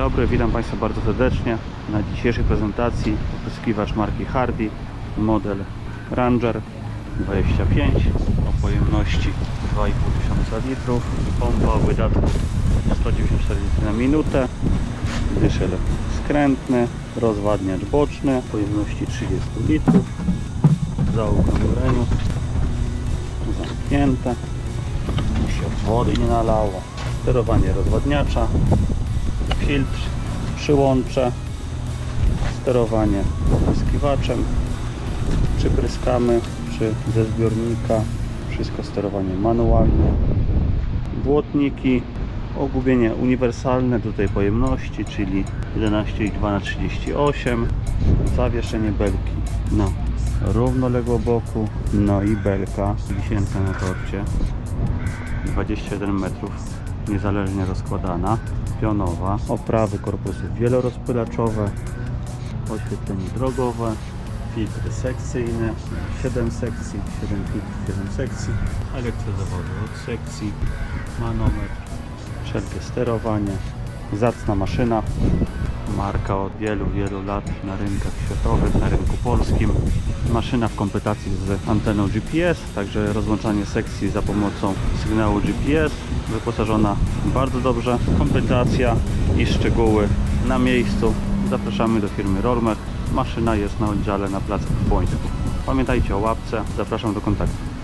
dobry, witam Państwa bardzo serdecznie. Na dzisiejszej prezentacji. Opryskiwacz marki Hardy, model Ranger 25 o pojemności 2,5 tysiąca litrów, pompa o wydatku 194 litry na minutę, dyszel skrętny, rozwadniacz boczny pojemności 30 litrów, zaokrągleniu zamknięte, się wody nie nalało, sterowanie rozwadniacza, filtr, przyłącze, sterowanie opryskiwaczem, przypryskamy czy ze zbiornika, wszystko sterowanie manualne, błotniki, ogubienie uniwersalne do tej pojemności, czyli 11,2 na 38 zawieszenie belki na równoległo boku, no i belka wisienka na torcie. 21 metrów niezależnie rozkładana, pionowa, oprawy korpusy wielorozpylaczowe, oświetlenie drogowe, filtry sekcyjne, 7 sekcji, 7 filtrów, 7 sekcji, elektrozawody od sekcji, manometr, wszelkie sterowanie, zacna maszyna, marka od wielu, wielu lat na rynkach światowych, na rynku polskim. Maszyna w kompletacji z anteną GPS, także rozłączanie sekcji za pomocą sygnału GPS, wyposażona bardzo dobrze, kompletacja i szczegóły na miejscu. Zapraszamy do firmy Rolmech. Maszyna jest na oddziale na placu Błońsku. Pamiętajcie o łapce, zapraszam do kontaktu.